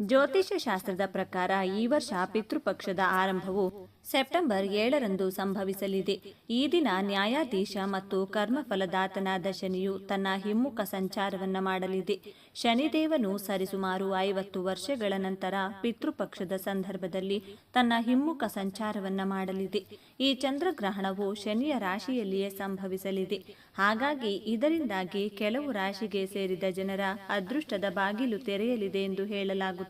ಜ್ಯೋತಿಷ್ಯ ಶಾಸ್ತ್ರದ ಪ್ರಕಾರ ಈ ವರ್ಷ ಪಿತೃಪಕ್ಷದ ಆರಂಭವು ಸೆಪ್ಟೆಂಬರ್ ಏಳರಂದು ಸಂಭವಿಸಲಿದೆ. ಈ ದಿನ ನ್ಯಾಯಾಧೀಶ ಮತ್ತು ಕರ್ಮಫಲದಾತನಾದ ಶನಿಯು ತನ್ನ ಹಿಮ್ಮುಖ ಸಂಚಾರವನ್ನು ಮಾಡಲಿದೆ. ಶನಿದೇವನು ಸರಿಸುಮಾರು ಐವತ್ತು ವರ್ಷಗಳ ನಂತರ ಪಿತೃಪಕ್ಷದ ಸಂದರ್ಭದಲ್ಲಿ ತನ್ನ ಹಿಮ್ಮುಖ ಸಂಚಾರವನ್ನು ಮಾಡಲಿದೆ. ಈ ಚಂದ್ರಗ್ರಹಣವು ಶನಿಯ ರಾಶಿಯಲ್ಲಿಯೇ ಸಂಭವಿಸಲಿದೆ. ಹಾಗಾಗಿ ಇದರಿಂದಾಗಿ ಕೆಲವು ರಾಶಿಗೆ ಸೇರಿದ ಜನರ ಅದೃಷ್ಟದ ಬಾಗಿಲು ತೆರೆಯಲಿದೆ ಎಂದು ಹೇಳಲಾಗುತ್ತದೆ.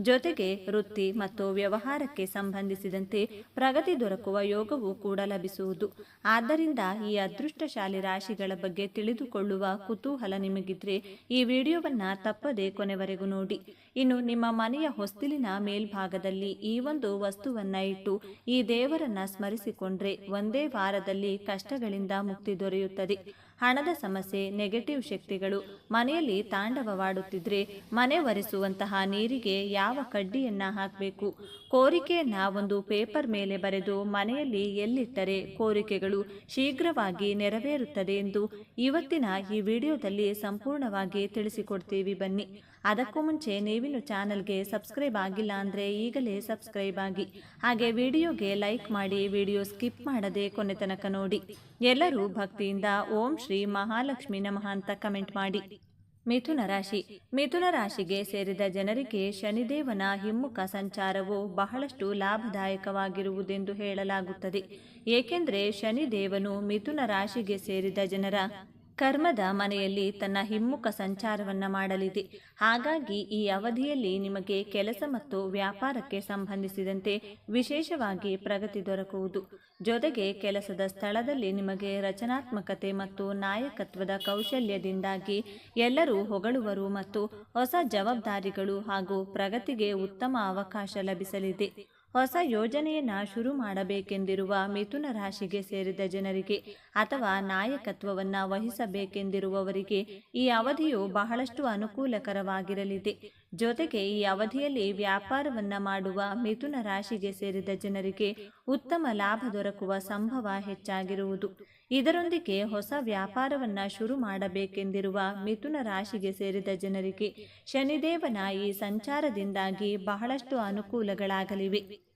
ಜೊತೆಗೆ ವೃತ್ತಿ ಮತ್ತು ವ್ಯವಹಾರಕ್ಕೆ ಸಂಬಂಧಿಸಿದಂತೆ ಪ್ರಗತಿ ದೊರಕುವ ಯೋಗವೂ ಕೂಡ ಲಭಿಸುವುದು. ಆದ್ದರಿಂದ ಈ ಅದೃಷ್ಟಶಾಲಿ ರಾಶಿಗಳ ಬಗ್ಗೆ ತಿಳಿದುಕೊಳ್ಳುವ ಕುತೂಹಲ ನಿಮಗಿದ್ರೆ ಈ ವಿಡಿಯೋವನ್ನ ತಪ್ಪದೆ ಕೊನೆವರೆಗೂ ನೋಡಿ. ಇನ್ನು ನಿಮ್ಮ ಮನೆಯ ಹೊಸ್ತಿಲಿನ ಮೇಲ್ಭಾಗದಲ್ಲಿ ಈ ಒಂದು ವಸ್ತುವನ್ನ ಇಟ್ಟು ಈ ದೇವರನ್ನ ಸ್ಮರಿಸಿಕೊಂಡ್ರೆ ಒಂದೇ ವಾರದಲ್ಲಿ ಕಷ್ಟಗಳಿಂದ ಮುಕ್ತಿ ದೊರೆಯುತ್ತದೆ. ಹಣದ ಸಮಸ್ಯೆ ನೆಗೆಟಿವ್ ಶಕ್ತಿಗಳು, ಮನೆಯಲ್ಲಿ ತಾಂಡವವಾಡುತ್ತಿದ್ರೆ ಮನೆ ಒರೆಸುವಂತಹ ನೀರಿಗೆ ಯಾವ ಕಡ್ಡಿಯನ್ನ ಹಾಕಬೇಕು? ಕೋರಿಕೆಯನ್ನ ಒಂದು ಪೇಪರ್ ಮೇಲೆ ಬರೆದು ಮನೆಯಲ್ಲಿ ಎಲ್ಲಿಟ್ಟರೆ ಕೋರಿಕೆಗಳು ಶೀಘ್ರವಾಗಿ ನೆರವೇರುತ್ತದೆ ಎಂದು ಇವತ್ತಿನ ಈ ವಿಡಿಯೋದಲ್ಲಿ ಸಂಪೂರ್ಣವಾಗಿ ತಿಳಿಸಿಕೊಡ್ತೀವಿ ಬನ್ನಿ. ಅದಕ್ಕೂ ಮುಂಚೆ ನೀವಿನ್ನು ಚಾನಲ್ಗೆ ಸಬ್ಸ್ಕ್ರೈಬ್ ಆಗಿಲ್ಲ ಅಂದರೆ ಈಗಲೇ ಸಬ್ಸ್ಕ್ರೈಬ್ ಆಗಿ. ಹಾಗೆ ವಿಡಿಯೋಗೆ ಲೈಕ್ ಮಾಡಿ, ವಿಡಿಯೋ ಸ್ಕಿಪ್ ಮಾಡದೆ ಕೊನೆ ತನಕ ನೋಡಿ. ಎಲ್ಲರೂ ಭಕ್ತಿಯಿಂದ ಓಂ ಶ್ರೀ ಮಹಾಲಕ್ಷ್ಮಿ ನಮಃ ಅಂತ ಕಮೆಂಟ್ ಮಾಡಿ. ಮಿಥುನ ರಾಶಿ. ಮಿಥುನ ರಾಶಿಗೆ ಸೇರಿದ ಜನರಿಗೆ ಶನಿದೇವನ ಹಿಮ್ಮುಖ ಸಂಚಾರವು ಬಹಳಷ್ಟು ಲಾಭದಾಯಕವಾಗಿರುವುದೆಂದು ಹೇಳಲಾಗುತ್ತದೆ. ಏಕೆಂದರೆ ಶನಿದೇವನು ಮಿಥುನ ರಾಶಿಗೆ ಸೇರಿದ ಜನರ ಕರ್ಮದ ಮನೆಯಲ್ಲಿ ತನ್ನ ಹಿಮ್ಮುಖ ಸಂಚಾರವನ್ನ ಮಾಡಲಿದೆ. ಹಾಗಾಗಿ ಈ ಅವಧಿಯಲ್ಲಿ ನಿಮಗೆ ಕೆಲಸ ಮತ್ತು ವ್ಯಾಪಾರಕ್ಕೆ ಸಂಬಂಧಿಸಿದಂತೆ ವಿಶೇಷವಾಗಿ ಪ್ರಗತಿ ದೊರಕುವುದು. ಜೊತೆಗೆ ಕೆಲಸದ ಸ್ಥಳದಲ್ಲಿ ನಿಮಗೆ ರಚನಾತ್ಮಕತೆ ಮತ್ತು ನಾಯಕತ್ವದ ಕೌಶಲ್ಯದಿಂದಾಗಿ ಎಲ್ಲರೂ ಹೊಗಳುವರು ಮತ್ತು ಹೊಸ ಜವಾಬ್ದಾರಿಗಳು ಹಾಗೂ ಪ್ರಗತಿಗೆ ಉತ್ತಮ ಅವಕಾಶ ಲಭಿಸಲಿದೆ. ಹೊಸ ಯೋಜನೆಯನ್ನು ಶುರು ಮಾಡಬೇಕೆಂದಿರುವ ಮಿಥುನ ರಾಶಿಗೆ ಸೇರಿದ ಜನರಿಗೆ ಅಥವಾ ನಾಯಕತ್ವವನ್ನು ವಹಿಸಬೇಕೆಂದಿರುವವರಿಗೆ ಈ ಅವಧಿಯು ಬಹಳಷ್ಟು ಅನುಕೂಲಕರವಾಗಿರಲಿದೆ. ಜೊತೆಗೆ ಈ ಅವಧಿಯಲ್ಲಿ ವ್ಯಾಪಾರವನ್ನು ಮಾಡುವ ಮಿಥುನ ರಾಶಿಗೆ ಸೇರಿದ ಜನರಿಗೆ ಉತ್ತಮ ಲಾಭ ದೊರಕುವ ಸಂಭವ ಹೆಚ್ಚಾಗಿರುವುದು. ಇದರೊಂದಿಗೆ ಹೊಸ ವ್ಯಾಪಾರವನ್ನು ಶುರು ಮಾಡಬೇಕೆಂದಿರುವ ಮಿಥುನ ರಾಶಿಗೆ ಸೇರಿದ ಜನರಿಗೆ ಶನಿದೇವನ ಈ ಸಂಚಾರದಿಂದಾಗಿ ಬಹಳಷ್ಟು ಅನುಕೂಲಗಳಾಗಲಿವೆ.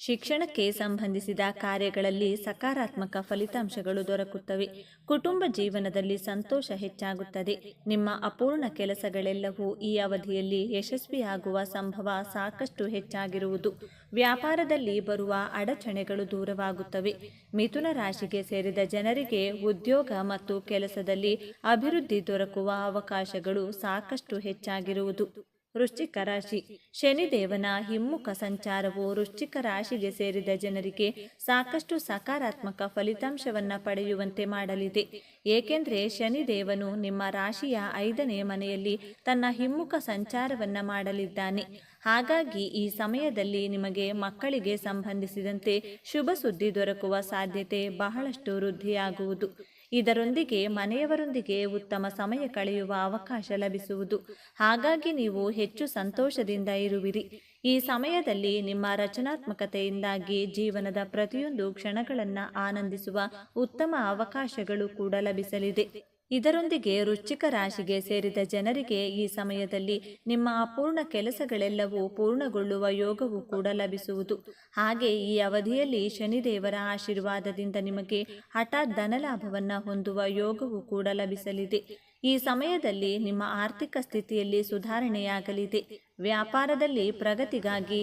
ಶಿಕ್ಷಣಕ್ಕೆ ಸಂಬಂಧಿಸಿದ ಕಾರ್ಯಗಳಲ್ಲಿ ಸಕಾರಾತ್ಮಕ ಫಲಿತಾಂಶಗಳು ದೊರಕುತ್ತವೆ. ಕುಟುಂಬ ಜೀವನದಲ್ಲಿ ಸಂತೋಷ ಹೆಚ್ಚಾಗುತ್ತದೆ. ನಿಮ್ಮ ಅಪೂರ್ಣ ಕೆಲಸಗಳೆಲ್ಲವೂ ಈ ಅವಧಿಯಲ್ಲಿ ಯಶಸ್ವಿಯಾಗುವ ಸಂಭವ ಸಾಕಷ್ಟು ಹೆಚ್ಚಾಗಿರುವುದು. ವ್ಯಾಪಾರದಲ್ಲಿ ಬರುವ ಅಡಚಣೆಗಳು ದೂರವಾಗುತ್ತವೆ. ಮಿಥುನ ರಾಶಿಗೆ ಸೇರಿದ ಜನರಿಗೆ ಉದ್ಯೋಗ ಮತ್ತು ಕೆಲಸದಲ್ಲಿ ಅಭಿವೃದ್ಧಿ ದೊರಕುವ ಅವಕಾಶಗಳು ಸಾಕಷ್ಟು ಹೆಚ್ಚಾಗಿರುವುದು. ವೃಶ್ಚಿಕ ರಾಶಿ. ಶನಿದೇವನ ಹಿಮ್ಮುಖ ಸಂಚಾರವು ವೃಶ್ಚಿಕ ರಾಶಿಗೆ ಸೇರಿದ ಜನರಿಗೆ ಸಾಕಷ್ಟು ಸಕಾರಾತ್ಮಕ ಫಲಿತಾಂಶವನ್ನ ಪಡೆಯುವಂತೆ ಮಾಡಲಿದೆ. ಏಕೆಂದರೆ ಶನಿದೇವನು ನಿಮ್ಮ ರಾಶಿಯ ಐದನೇ ಮನೆಯಲ್ಲಿ ತನ್ನ ಹಿಮ್ಮುಖ ಸಂಚಾರವನ್ನ ಮಾಡಲಿದ್ದಾನೆ. ಹಾಗಾಗಿ ಈ ಸಮಯದಲ್ಲಿ ನಿಮಗೆ ಮಕ್ಕಳಿಗೆ ಸಂಬಂಧಿಸಿದಂತೆ ಶುಭ ಸುದ್ದಿ ದೊರಕುವ ಸಾಧ್ಯತೆ ಬಹಳಷ್ಟು ವೃದ್ಧಿಯಾಗುವುದು. ಇದರೊಂದಿಗೆ ಮನೆಯವರೊಂದಿಗೆ ಉತ್ತಮ ಸಮಯ ಕಳೆಯುವ ಅವಕಾಶ ಲಭಿಸುವುದು. ಹಾಗಾಗಿ ನೀವು ಹೆಚ್ಚು ಸಂತೋಷದಿಂದ ಇರುವಿರಿ. ಈ ಸಮಯದಲ್ಲಿ ನಿಮ್ಮ ರಚನಾತ್ಮಕತೆಯಿಂದಾಗಿ ಜೀವನದ ಪ್ರತಿಯೊಂದು ಕ್ಷಣಗಳನ್ನು ಆನಂದಿಸುವ ಉತ್ತಮ ಅವಕಾಶಗಳು ಕೂಡ ಲಭಿಸಲಿದೆ. ಇದರೊಂದಿಗೆ ವೃಶ್ಚಿಕ ರಾಶಿಗೆ ಸೇರಿದ ಜನರಿಗೆ ಈ ಸಮಯದಲ್ಲಿ ನಿಮ್ಮ ಅಪೂರ್ಣ ಕೆಲಸಗಳೆಲ್ಲವೂ ಪೂರ್ಣಗೊಳ್ಳುವ ಯೋಗವು ಕೂಡ ಲಭಿಸುವುದು. ಹಾಗೆ ಈ ಅವಧಿಯಲ್ಲಿ ಶನಿದೇವರ ಆಶೀರ್ವಾದದಿಂದ ನಿಮಗೆ ಹಠಾತ್ ಧನಲಾಭವನ್ನ ಹೊಂದುವ ಯೋಗವು ಕೂಡ ಲಭಿಸಲಿದೆ. ಈ ಸಮಯದಲ್ಲಿ ನಿಮ್ಮ ಆರ್ಥಿಕ ಸ್ಥಿತಿಯಲ್ಲಿ ಸುಧಾರಣೆಯಾಗಲಿದೆ. ವ್ಯಾಪಾರದಲ್ಲಿ ಪ್ರಗತಿಗಾಗಿ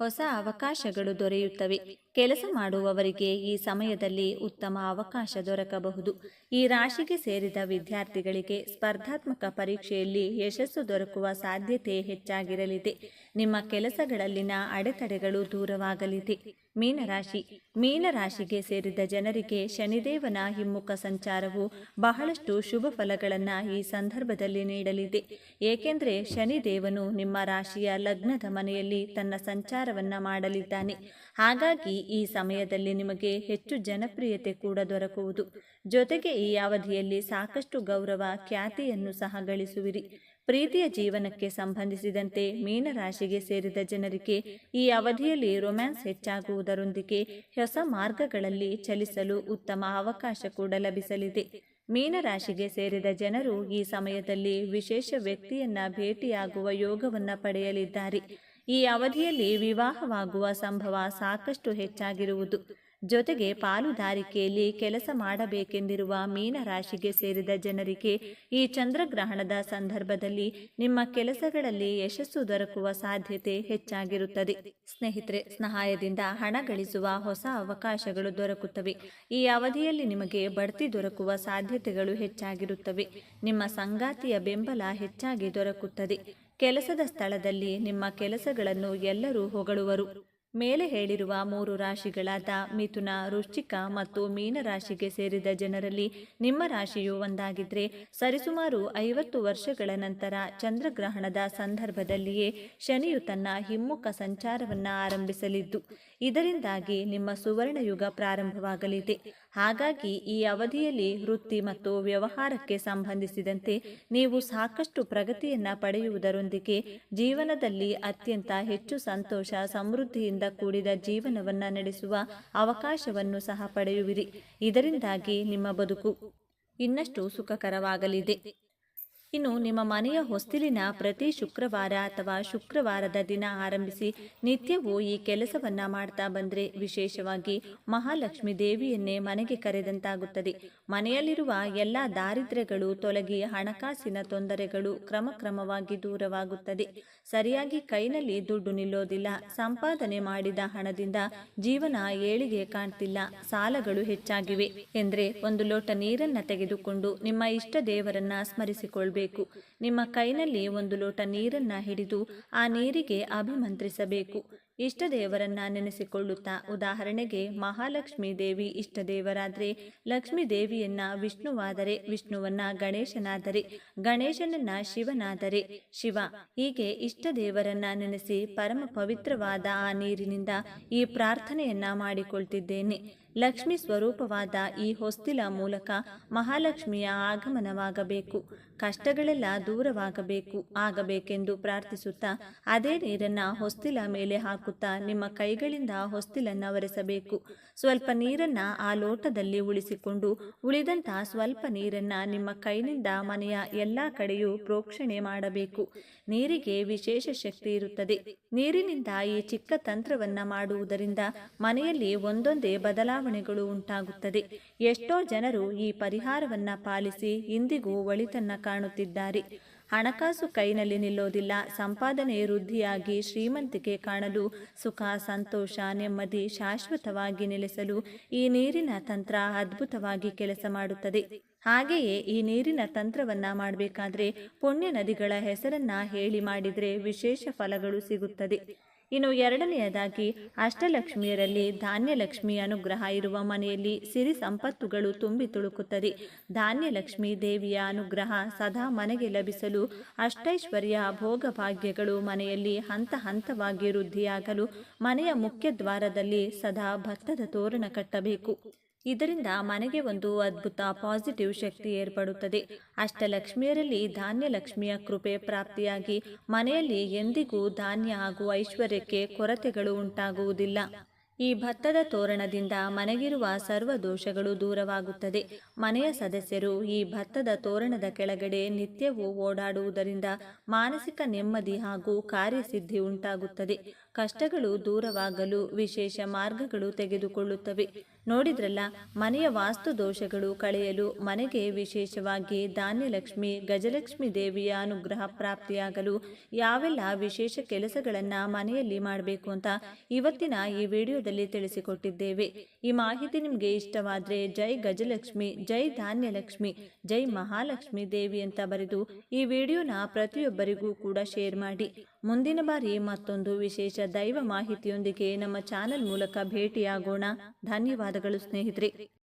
ಹೊಸ ಅವಕಾಶಗಳು ದೊರೆಯುತ್ತವೆ. ಕೆಲಸ ಮಾಡುವವರಿಗೆ ಈ ಸಮಯದಲ್ಲಿ ಉತ್ತಮ ಅವಕಾಶ ದೊರಕಬಹುದು. ಈ ರಾಶಿಗೆ ಸೇರಿದ ವಿದ್ಯಾರ್ಥಿಗಳಿಗೆ ಸ್ಪರ್ಧಾತ್ಮಕ ಪರೀಕ್ಷೆಯಲ್ಲಿ ಯಶಸ್ಸು ದೊರಕುವ ಸಾಧ್ಯತೆ ಹೆಚ್ಚಾಗಿರಲಿದೆ. ನಿಮ್ಮ ಕೆಲಸಗಳಲ್ಲಿನ ಅಡೆತಡೆಗಳು ದೂರವಾಗಲಿದೆ. ಮೀನರಾಶಿ. ಮೀನರಾಶಿಗೆ ಸೇರಿದ ಜನರಿಗೆ ಶನಿದೇವನ ಹಿಮ್ಮುಖ ಸಂಚಾರವು ಬಹಳಷ್ಟು ಶುಭ ಫಲಗಳನ್ನು ಈ ಸಂದರ್ಭದಲ್ಲಿ ನೀಡಲಿದೆ. ಏಕೆಂದರೆ ಶನಿದೇವನು ನಿಮ್ಮ ರಾಶಿಯ ಲಗ್ನದ ಮನೆಯಲ್ಲಿ ತನ್ನ ಸಂಚಾರವನ್ನು ಮಾಡಲಿದ್ದಾನೆ. ಹಾಗಾಗಿ ಈ ಸಮಯದಲ್ಲಿ ನಿಮಗೆ ಹೆಚ್ಚು ಜನಪ್ರಿಯತೆ ಕೂಡ ದೊರಕುವುದು. ಜೊತೆಗೆ ಈ ಅವಧಿಯಲ್ಲಿ ಸಾಕಷ್ಟು ಗೌರವ, ಖ್ಯಾತಿಯನ್ನು ಸಹ ಗಳಿಸುವಿರಿ. ಪ್ರೀತಿಯ ಜೀವನಕ್ಕೆ ಸಂಬಂಧಿಸಿದಂತೆ ಮೀನರಾಶಿಗೆ ಸೇರಿದ ಜನರಿಗೆ ಈ ಅವಧಿಯಲ್ಲಿ ರೊಮ್ಯಾನ್ಸ್ ಹೆಚ್ಚಾಗುವುದರೊಂದಿಗೆ ಹೊಸ ಮಾರ್ಗಗಳಲ್ಲಿ ಚಲಿಸಲು ಉತ್ತಮ ಅವಕಾಶ ಕೂಡ ಲಭಿಸಲಿದೆ. ಮೀನರಾಶಿಗೆ ಸೇರಿದ ಜನರು ಈ ಸಮಯದಲ್ಲಿ ವಿಶೇಷ ವ್ಯಕ್ತಿಯನ್ನ ಭೇಟಿಯಾಗುವ ಯೋಗವನ್ನು ಪಡೆಯಲಿದ್ದಾರೆ. ಈ ಅವಧಿಯಲ್ಲಿ ವಿವಾಹವಾಗುವ ಸಂಭವ ಸಾಕಷ್ಟು ಹೆಚ್ಚಾಗಿರುವುದು. ಜೊತೆಗೆ ಪಾಲುದಾರಿಕೆಯಲ್ಲಿ ಕೆಲಸ ಮಾಡಬೇಕೆಂದಿರುವ ಮೀನರಾಶಿಗೆ ಸೇರಿದ ಜನರಿಗೆ ಈ ಚಂದ್ರಗ್ರಹಣದ ಸಂದರ್ಭದಲ್ಲಿ ನಿಮ್ಮ ಕೆಲಸಗಳಲ್ಲಿ ಯಶಸ್ಸು ದೊರಕುವ ಸಾಧ್ಯತೆ ಹೆಚ್ಚಾಗಿರುತ್ತದೆ. ಸ್ನೇಹಿತರೆ, ಸಹಾಯದಿಂದ ಹಣ ಗಳಿಸುವ ಹೊಸ ಅವಕಾಶಗಳು ದೊರಕುತ್ತವೆ. ಈ ಅವಧಿಯಲ್ಲಿ ನಿಮಗೆ ಬಡ್ತಿ ದೊರಕುವ ಸಾಧ್ಯತೆಗಳು ಹೆಚ್ಚಾಗಿರುತ್ತವೆ. ನಿಮ್ಮ ಸಂಗಾತಿಯ ಬೆಂಬಲ ಹೆಚ್ಚಾಗಿ ದೊರಕುತ್ತದೆ. ಕೆಲಸದ ಸ್ಥಳದಲ್ಲಿ ನಿಮ್ಮ ಕೆಲಸಗಳನ್ನು ಎಲ್ಲರೂ ಹೊಗಳುವರು. ಮೇಲೆ ಹೇಳಿರುವ ಮೂರು ರಾಶಿಗಳಾದ ಮಿಥುನ, ವೃಶ್ಚಿಕ ಮತ್ತು ಮೀನರಾಶಿಗೆ ಸೇರಿದ ಜನರಲ್ಲಿ ನಿಮ್ಮ ರಾಶಿಯು ಒಂದಾಗಿದ್ರೆ ಸರಿಸುಮಾರು ಐವತ್ತು ವರ್ಷಗಳ ನಂತರ ಚಂದ್ರಗ್ರಹಣದ ಸಂದರ್ಭದಲ್ಲಿಯೇ ಶನಿಯು ತನ್ನ ಹಿಮ್ಮುಖ ಸಂಚಾರವನ್ನು ಆರಂಭಿಸಲಿದ್ದು. ಇದರಿಂದಾಗಿ ನಿಮ್ಮ ಸುವರ್ಣಯುಗ ಪ್ರಾರಂಭವಾಗಲಿದೆ. ಹಾಗಾಗಿ ಈ ಅವಧಿಯಲ್ಲಿ ವೃತ್ತಿ ಮತ್ತು ವ್ಯವಹಾರಕ್ಕೆ ಸಂಬಂಧಿಸಿದಂತೆ ನೀವು ಸಾಕಷ್ಟು ಪ್ರಗತಿಯನ್ನ ಪಡೆಯುವುದರೊಂದಿಗೆ ಜೀವನದಲ್ಲಿ ಅತ್ಯಂತ ಹೆಚ್ಚು ಸಂತೋಷ, ಸಮೃದ್ಧಿಯಿಂದ ಕೂಡಿದ ಜೀವನವನ್ನ ನಡೆಸುವ ಅವಕಾಶವನ್ನು ಸಹ ಪಡೆಯುವಿರಿ. ಇದರಿಂದಾಗಿ ನಿಮ್ಮ ಬದುಕು ಇನ್ನಷ್ಟು ಸುಖಕರವಾಗಲಿದೆ. ಇನ್ನು ನಿಮ್ಮ ಮನೆಯ ಹೊಸ್ತಿಲಿನ ಪ್ರತಿ ಶುಕ್ರವಾರ ಅಥವಾ ಶುಕ್ರವಾರದ ದಿನ ಆರಂಭಿಸಿ ನಿತ್ಯವೂ ಈ ಕೆಲಸವನ್ನ ಮಾಡ್ತಾ ಬಂದ್ರೆ ವಿಶೇಷವಾಗಿ ಮಹಾಲಕ್ಷ್ಮಿ ದೇವಿಯನ್ನೇ ಮನೆಗೆ ಕರೆದಂತಾಗುತ್ತದೆ. ಮನೆಯಲ್ಲಿರುವ ಎಲ್ಲ ದಾರಿದ್ರ್ಯಗಳು ತೊಲಗಿ ಹಣಕಾಸಿನ ತೊಂದರೆಗಳು ಕ್ರಮಕ್ರಮವಾಗಿ ದೂರವಾಗುತ್ತದೆ. ಸರಿಯಾಗಿ ಕೈನಲ್ಲಿ ದುಡ್ಡು ನಿಲ್ಲೋದಿಲ್ಲ. ಸಂಪಾದನೆ ಮಾಡಿದ ಹಣದಿಂದ ಜೀವನ ಏಳಿಗೆ ಕಾಣ್ತಿಲ್ಲ. ಸಾಲಗಳು ಹೆಚ್ಚಾಗಿವೆ ಎಂದ್ರೆ ಒಂದು ಲೋಟ ನೀರನ್ನ ತೆಗೆದುಕೊಂಡು ನಿಮ್ಮ ಇಷ್ಟ ದೇವರನ್ನ ಸ್ಮರಿಸಿಕೊಳ್ಬೇಕು. ನಿಮ್ಮ ಕೈನಲ್ಲಿ ಒಂದು ಲೋಟ ನೀರನ್ನ ಹಿಡಿದು ಆ ನೀರಿಗೆ ಅಭಿಮಂತ್ರಿಸಬೇಕು. ಇಷ್ಟ ದೇವರನ್ನ ನೆನೆಸಿಕೊಳ್ಳುತ್ತಾ ಉದಾಹರಣೆಗೆ ಮಹಾಲಕ್ಷ್ಮಿ ದೇವಿ ಇಷ್ಟ ದೇವರಾದರೆ ಲಕ್ಷ್ಮೀ ದೇವಿಯನ್ನ ವಿಷ್ಣುವಾದರೆ ವಿಷ್ಣುವನ್ನ ಗಣೇಶನಾದರೆ ಗಣೇಶನನ್ನ ಶಿವನಾದರೆ ಶಿವ. ಹೀಗೆ ಇಷ್ಟ ದೇವರನ್ನ ನೆನೆಸಿ ಪರಮ ಪವಿತ್ರವಾದ ಆ ನೀರಿನಿಂದ ಈ ಪ್ರಾರ್ಥನೆಯನ್ನ ಮಾಡಿಕೊಳ್ತಿದ್ದೇನೆ. ಲಕ್ಷ್ಮಿ ಸ್ವರೂಪವಾದ ಈ ಹೊಸ್ತಿಲ ಮೂಲಕ ಮಹಾಲಕ್ಷ್ಮಿಯ ಆಗಮನವಾಗಬೇಕು. ಕಷ್ಟಗಳೆಲ್ಲ ದೂರವಾಗಬೇಕು, ಆಗಬೇಕೆಂದು ಪ್ರಾರ್ಥಿಸುತ್ತಾ ಅದೇ ನೀರನ್ನ ಹೊಸ್ತಿಲ ಮೇಲೆ ಹಾಕುತ್ತಾ ನಿಮ್ಮ ಕೈಗಳಿಂದ ಹೊಸ್ತಿಲನ್ನ ಒರೆಸಬೇಕು. ಸ್ವಲ್ಪ ನೀರನ್ನ ಆ ಲೋಟದಲ್ಲಿ ಉಳಿಸಿಕೊಂಡು ಉಳಿದಂತ ಸ್ವಲ್ಪ ನೀರನ್ನ ನಿಮ್ಮ ಕೈನಿಂದ ಮನೆಯ ಎಲ್ಲಾ ಕಡೆಯೂ ಪ್ರೋಕ್ಷಣೆ ಮಾಡಬೇಕು. ನೀರಿಗೆ ವಿಶೇಷ ಶಕ್ತಿ ಇರುತ್ತದೆ. ನೀರಿನಿಂದ ಈ ಚಿಕ್ಕ ತಂತ್ರವನ್ನ ಮಾಡುವುದರಿಂದ ಮನೆಯಲ್ಲಿ ಒಂದೊಂದೇ ಬದಲಾವಣೆಗಳು ಉಂಟಾಗುತ್ತದೆ. ಎಷ್ಟೋ ಜನರು ಈ ಪರಿಹಾರವನ್ನ ಪಾಲಿಸಿ ಇಂದಿಗೂ ಒಳಿತನ್ನ ಕಾಣುತ್ತಿದ್ದಾರೆ. ಹಣಕಾಸು ಕೈನಲ್ಲಿ ನಿಲ್ಲೋದಿಲ್ಲ. ಸಂಪಾದನೆ ವೃದ್ಧಿಯಾಗಿ ಶ್ರೀಮಂತಿಕೆ ಕಾಣಲು ಸುಖ, ಸಂತೋಷ, ನೆಮ್ಮದಿ ಶಾಶ್ವತವಾಗಿ ನೆಲೆಸಲು ಈ ನೀರಿನ ತಂತ್ರ ಅದ್ಭುತವಾಗಿ ಕೆಲಸ ಮಾಡುತ್ತದೆ. ಹಾಗೆಯೇ ಈ ನೀರಿನ ತಂತ್ರವನ್ನ ಮಾಡಬೇಕಾದ್ರೆ ಪುಣ್ಯ ನದಿಗಳ ಹೆಸರನ್ನ ಹೇಳಿ ಮಾಡಿದ್ರೆ ವಿಶೇಷ ಫಲಗಳು ಸಿಗುತ್ತದೆ. ಇನ್ನು ಎರಡನೆಯದಾಗಿ ಅಷ್ಟಲಕ್ಷ್ಮಿಯರಲ್ಲಿ ಧಾನ್ಯಲಕ್ಷ್ಮಿ ಅನುಗ್ರಹ ಇರುವ ಮನೆಯಲ್ಲಿ ಸಿರಿ ಸಂಪತ್ತುಗಳು ತುಂಬಿ ತುಳುಕುತ್ತದೆ. ಧಾನ್ಯಲಕ್ಷ್ಮಿ ದೇವಿಯ ಅನುಗ್ರಹ ಸದಾ ಮನೆಗೆ ಲಭಿಸಲು ಅಷ್ಟೈಶ್ವರ್ಯ ಭೋಗಭಾಗ್ಯಗಳು ಮನೆಯಲ್ಲಿ ಹಂತ ಹಂತವಾಗಿ ವೃದ್ಧಿಯಾಗಲು ಮನೆಯ ಮುಖ್ಯ ದ್ವಾರದಲ್ಲಿ ಸದಾ ಭತ್ತದ ತೋರಣ ಕಟ್ಟಬೇಕು. ಇದರಿಂದ ಮನೆಗೆ ಒಂದು ಅದ್ಭುತ ಪಾಸಿಟಿವ್ ಶಕ್ತಿ ಏರ್ಪಡುತ್ತದೆ. ಅಷ್ಟಲಕ್ಷ್ಮಿಯರಲ್ಲಿ ಧಾನ್ಯಲಕ್ಷ್ಮಿಯ ಕೃಪೆ ಪ್ರಾಪ್ತಿಯಾಗಿ ಮನೆಯಲ್ಲಿ ಎಂದಿಗೂ ಧಾನ್ಯ ಹಾಗೂ ಐಶ್ವರ್ಯಕ್ಕೆ ಕೊರತೆಗಳು ಉಂಟಾಗುವುದಿಲ್ಲ. ಈ ಭತ್ತದ ತೋರಣದಿಂದ ಮನೆಗಿರುವ ಸರ್ವ ದೋಷಗಳು ದೂರವಾಗುತ್ತದೆ. ಮನೆಯ ಸದಸ್ಯರು ಈ ಭತ್ತದ ತೋರಣದ ಕೆಳಗಡೆ ನಿತ್ಯವೂ ಓಡಾಡುವುದರಿಂದ ಮಾನಸಿಕ ನೆಮ್ಮದಿ ಹಾಗೂ ಕಾರ್ಯಸಿದ್ಧಿ ಉಂಟಾಗುತ್ತದೆ. ಕಷ್ಟಗಳು ದೂರವಾಗಲು ವಿಶೇಷ ಮಾರ್ಗಗಳು ತೆಗೆದುಕೊಳ್ಳುತ್ತವೆ. ನೋಡಿದ್ರಲ್ಲ, ಮನೆಯ ವಾಸ್ತು ದೋಷಗಳು ಕಳೆಯಲು ಮನೆಗೆ ವಿಶೇಷವಾಗಿ ಧಾನ್ಯಲಕ್ಷ್ಮಿ, ಗಜಲಕ್ಷ್ಮಿ ದೇವಿಯ ಅನುಗ್ರಹ ಪ್ರಾಪ್ತಿಯಾಗಲು ಯಾವೆಲ್ಲ ವಿಶೇಷ ಕೆಲಸಗಳನ್ನು ಮನೆಯಲ್ಲಿ ಮಾಡಬೇಕು ಅಂತ ಇವತ್ತಿನ ಈ ವಿಡಿಯೋದಲ್ಲಿ ತಿಳಿಸಿಕೊಟ್ಟಿದ್ದೇವೆ. ಈ ಮಾಹಿತಿ ನಿಮಗೆ ಇಷ್ಟವಾದ್ರೆ ಜೈ ಗಜಲಕ್ಷ್ಮಿ, ಜೈ ಧಾನ್ಯಲಕ್ಷ್ಮಿ, ಜೈ ಮಹಾಲಕ್ಷ್ಮಿ ದೇವಿ ಅಂತ ಬರೆದು ಈ ವಿಡಿಯೋನ ಪ್ರತಿಯೊಬ್ಬರಿಗೂ ಕೂಡ ಶೇರ್ ಮಾಡಿ. ಮುಂದಿನ ಬಾರಿ ಮತ್ತೊಂದು ವಿಶೇಷ ದೈವ ಮಾಹಿತಿಯೊಂದಿಗೆ ನಮ್ಮ ಚಾನೆಲ್ ಮೂಲಕ ಭೇಟಿಯಾಗೋಣ. ಧನ್ಯವಾದಗಳು ಸ್ನೇಹಿತರೆ.